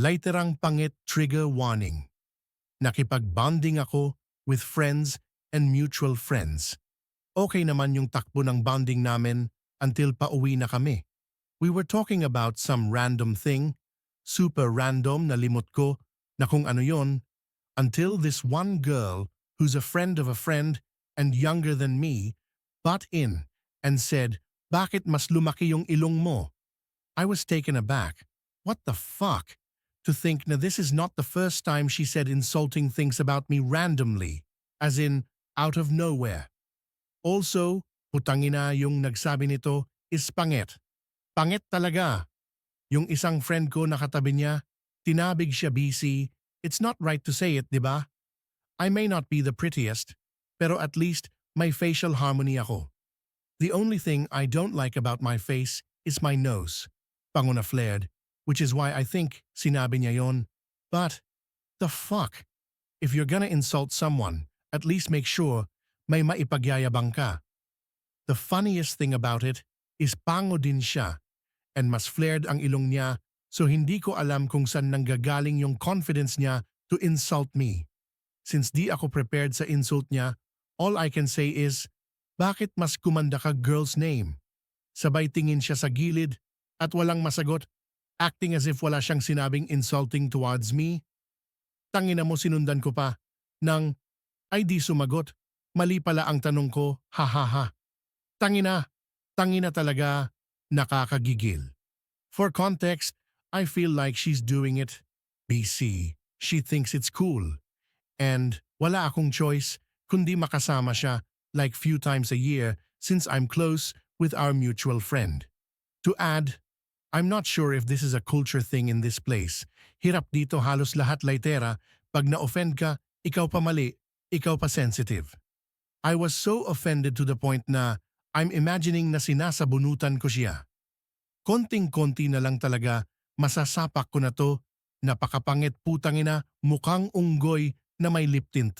Laiterang pangit trigger warning. Nakipag-bonding ako with friends and mutual friends. Okay naman yung takbo ng bonding namin until pauwi na kami. We were talking about some random thing, super random na limot ko na kung ano yon, until this one girl who's a friend of a friend and younger than me butt in and said, bakit mas lumaki yung ilong mo? I was taken aback. What the fuck? To think na this is not the first time she said insulting things about me randomly, as in out of nowhere. Also, putangina yung nagsabi nito is pangit. Pangit talaga. Yung isang friend ko nakatabi niya, tinabig siya busy. It's not right to say it, di ba? I may not be the prettiest, pero at least may facial harmony ako. The only thing I don't like about my face is my nose. Panguna flared, which is why I think sinabi niya yon. But, the fuck? If you're gonna insult someone, at least make sure may maipagyayabang ka. The funniest thing about it is pango din siya and mas flared ang ilong niya so hindi ko alam kung saan nanggagaling yung confidence niya to insult me. Since di ako prepared sa insult niya, all I can say is, bakit mas kumanda ka girl's name? Sabay tingin siya sa gilid at walang masagot, acting as if wala siyang sinabing insulting towards me. Tangina mo sinundan ko pa, nang, ay di sumagot, mali pala ang tanong ko, ha ha ha. Tangina, tangina talaga, nakakagigil. For context, I feel like she's doing it. BC, she thinks it's cool. And wala akong choice kundi makasama siya like few times a year since I'm close with our mutual friend. To add, I'm not sure if this is a culture thing in this place. Hirap dito halos lahat laitera, pag na-offend ka, ikaw pa mali, ikaw pa sensitive. I was so offended to the point na I'm imagining na sinasabunutan ko siya. Konting-konti na lang talaga, masasapak ko na to, napakapangit putang ina, mukhang unggoy na may lip tint.